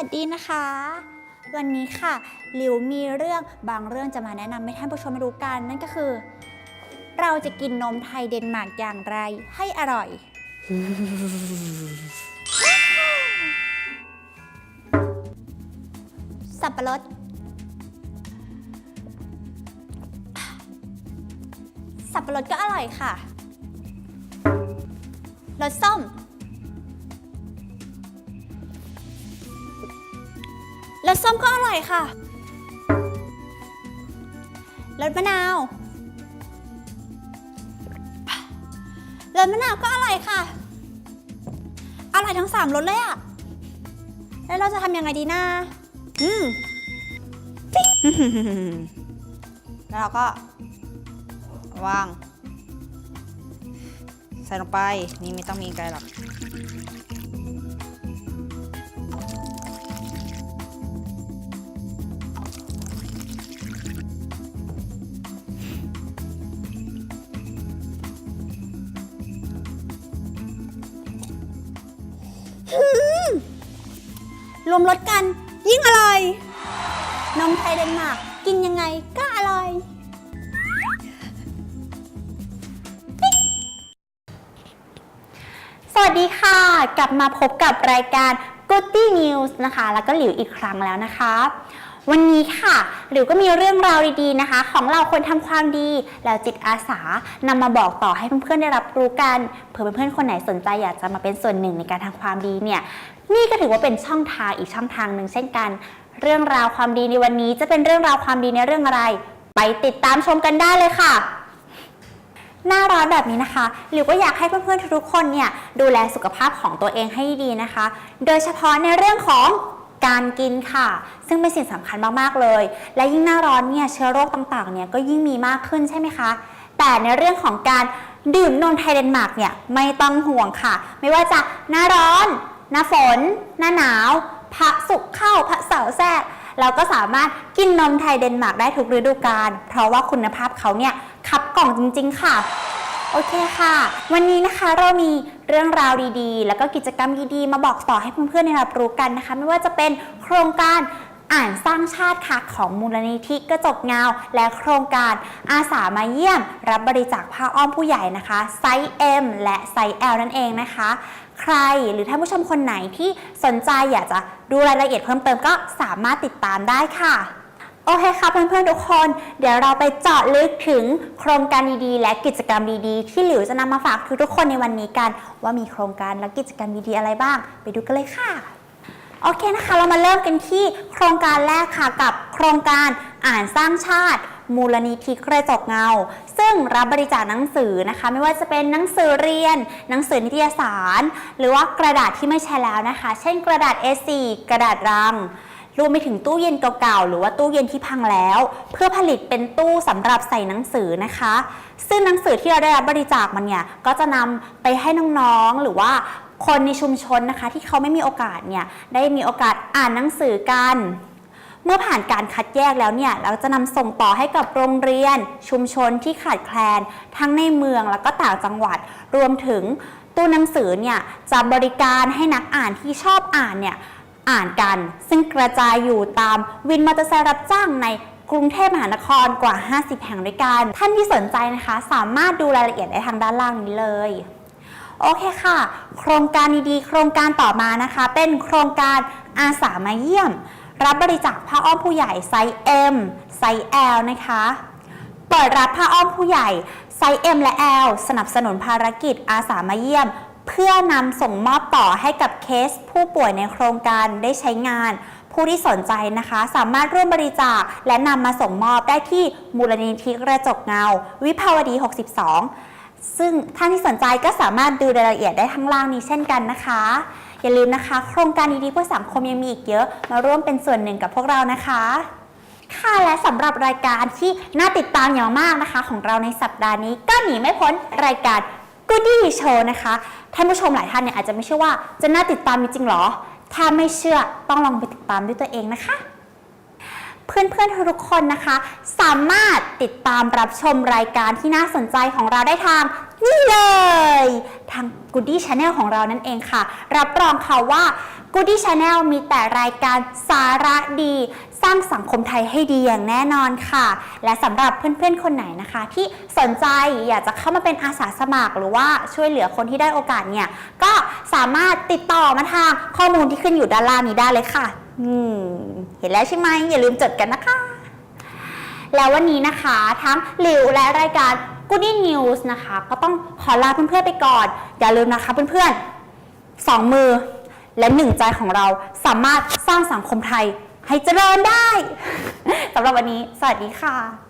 ัสดีนะคะ วันนี้ค่ะหลิวมีเรื่องบางเรื่องจะมาแนะนำให้ท่านผู้ชมรู้กัน นั่นก็คือ เราจะกินนมไทยเดนมาร์กอย่างไรให้อร่อย สับปะรด สับปะรดก็อร่อยค่ะรสส้ม รสส้มก็อร่อยค่ะรสมะนาวรสมะนาวก็อร่อยค่ะ อร่อยทั้งสามรสเลยอะแล้วเราจะทำยังไงดีนะอืมปิ๊งแล้วเราก็ วาง ใส่ลงไป นี่ไม่ต้องมีไกลหรอก รวมรสกัน ยิ่งอร่อย นมไทยเดนมาร์กกินยังไงก็อร่อย สวัสดีค่ะ กลับมาพบกับรายการ Goodie News นะคะ แล้วก็หลิวอีกครั้งแล้วนะคะ วันนี้ค่ะหลิวก็มีเรื่องราวดีๆนะคะ ของเราคนทำความดีแล้วจิตอาสานำมาบอกต่อให้เพื่อนๆได้รับรู้กันเผื่อเพื่อนๆคนไหนสนใจอยากจะมาเป็นส่วนหนึ่งในการทำความดีเนี่ยนี่ก็ถือว่าเป็นช่องทางอีกช่องทางหนึ่งเช่นกัน เรื่องราวความดีในวันนี้จะเป็นเรื่องราวความดีในเรื่องอะไร ไปติดตามชมกันได้เลยค่ะหน้าร้อนแบบนี้นะคะหลิวก็อยากให้เพื่อนๆทุกคนเนี่ยดูแลสุขภาพของตัวเองให้ดีนะคะ โดยเฉพาะในเรื่องของ การกินค่ะ ซึ่งเป็นสิ่งสำคัญมาก ๆ เลย และยิ่งหน้าร้อนเนี่ยเชื้อโรคต่าง ๆ เนี่ยก็ยิ่งมีมากขึ้นใช่ไหมคะ แต่ในเรื่องของการดื่มนมไทยเดนมาร์กเนี่ยไม่ต้องห่วงค่ะ ไม่ว่าจะหน้าร้อน หน้าฝน หน้าหนาว พระสุกเข้าพระเสาร์แทรกเราก็สามารถกินนมไทยเดนมาร์กได้ทุกฤดูกาลเพราะว่าคุณภาพเขาเนี่ยคับกล่องจริง ๆ ค่ะ โอเคค่ะ วันนี้นะคะเรามี เรื่องราวดีๆ แล้วก็กิจกรรมดีๆ มาบอกต่อให้เพื่อนๆได้รับรู้กันนะคะ ไม่ว่าจะเป็นโครงการอ่านสร้างชาติค่ะของมูลนิธิกระจกเงา และโครงการอาสามาเยี่ยม รับบริจาคผ้าอ้อมผู้ใหญ่นะคะไซส์ M และไซส์ L นั่นเองนะคะ ใครหรือท่านผู้ชมคนไหนที่สนใจอยากจะดูรายละเอียดเพิ่มเติมก็สามารถติดตามได้ค่ะ โอเคค่ะเพื่อนๆทุกคน เดี๋ยวเราไปเจาะลึกถึงโครงการดีๆ และกิจกรรมดีๆ ที่หลิวจะนำมาฝากทุกๆคนในวันนี้กัน ว่ามีโครงการและกิจกรรมดีๆอะไรบ้าง ไปดูกันเลยค่ะโอเคนะคะ เรามาเริ่มกันที่โครงการแรกค่ะกับโครงการอ่านสร้างชาติ มูลนิธิกระจกเงา ซึ่งรับบริจาคหนังสือนะคะ ไม่ว่าจะเป็นหนังสือเรียน หนังสือนิตยสาร หรือว่ากระดาษที่ไม่ใช้แล้วนะคะ เช่นกระดาษ A4 กระดาษรัง รวมไปถึงตู้เย็นเก่าๆ หรือว่าตู้เย็นที่พังแล้ว เพื่อผลิตเป็นตู้สำหรับใส่หนังสือนะคะ ซึ่งหนังสือที่เราได้รับบริจาคมันเนี่ยก็จะนำไปให้น้องๆหรือว่าคนในชุมชนนะคะ ที่เขาไม่มีโอกาสเนี่ยได้มีโอกาสอ่านหนังสือกันเมื่อผ่านการคัดแยกแล้วเนี่ย เราจะนำส่งต่อให้กับโรงเรียน ชุมชนที่ขาดแคลน ทั้งในเมืองแล้วก็ต่างจังหวัด รวมถึงตู้หนังสือเนี่ย จะบริการให้นักอ่านที่ชอบอ่านเนี่ย อ่านกัน ซึ่งกระจายอยู่ตามวินมอเตอร์ไซค์รับจ้างในกรุงเทพมหานครกว่า 50 แห่งด้วยกัน ท่านที่สนใจนะคะ สามารถดูรายละเอียดได้ทางด้านล่างนี้เลย โอเคค่ะ โครงการดีๆ โครงการต่อมานะคะ เป็นโครงการอาสามาเยี่ยม รับบริจาคผ้าอ้อมผู้ใหญ่ไซส์ M ไซส์ L นะคะ เปิดรับผ้าอ้อมผู้ใหญ่ไซส์ M และ L สนับสนุนภารกิจอาสามาเยี่ยม เพื่อนำส่งมอบต่อให้กับเคสผู้ป่วยในโครงการได้ใช้งาน ผู้ที่สนใจนะคะ สามารถร่วมบริจาคและนำมาส่งมอบได้ที่มูลนิธิกระจกเงา วิภาวดี 62 ซึ่งท่านที่สนใจก็สามารถดูรายละเอียดได้ข้างล่างนี้เช่นกันนะคะ อย่าลืมนะคะ โครงการดีๆเพื่อสังคมยังมีอีกเยอะ มาร่วมเป็นส่วนหนึ่งกับพวกเรานะคะค่ะและสำหรับรายการที่น่าติดตามอย่างมากนะคะ ของเราในสัปดาห์นี้ก็หนีไม่พ้นรายการ Goody Show นะคะ ท่านผู้ชมหลายท่านเนี่ยอาจจะไม่เชื่อว่าจะน่าติดตามจริงหรอ ถ้าไม่เชื่อต้องลองไปติดตามด้วยตัวเองนะคะเพื่อนๆทุกคนนะคะ สามารถติดตามรับชมรายการที่น่าสนใจของเราได้ทาง นี่เลย ทาง Goody Channel ของเรานั่นเองค่ะ รับรองค่ะว่า Goody Channel มีแต่รายการสาระดี สร้างสังคมไทยให้ดีอย่างแน่นอนค่ะ และสำหรับเพื่อนๆคนไหนนะคะ ที่สนใจอยากจะเข้ามาเป็นอาสาสมัคร หรือว่าช่วยเหลือคนที่ได้โอกาสเนี่ยก็สามารถติดต่อมาทางข้อมูลที่ขึ้นอยู่ด้านล่างนี้ได้เลยค่ะอืมเห็นแล้วใช่ไหมอย่าลืมจดกันนะคะ แล้ววันนี้นะคะทั้งหลิวและรายการ Goody News นะคะ ก็ต้องขอลาเพื่อนๆไปก่อน อย่าลืมนะคะเพื่อนๆสองมือและหนึ่งใจของเราสามารถสร้างสังคมไทย ให้เจริญได้สำหรับวันนี้ สวัสดีค่ะ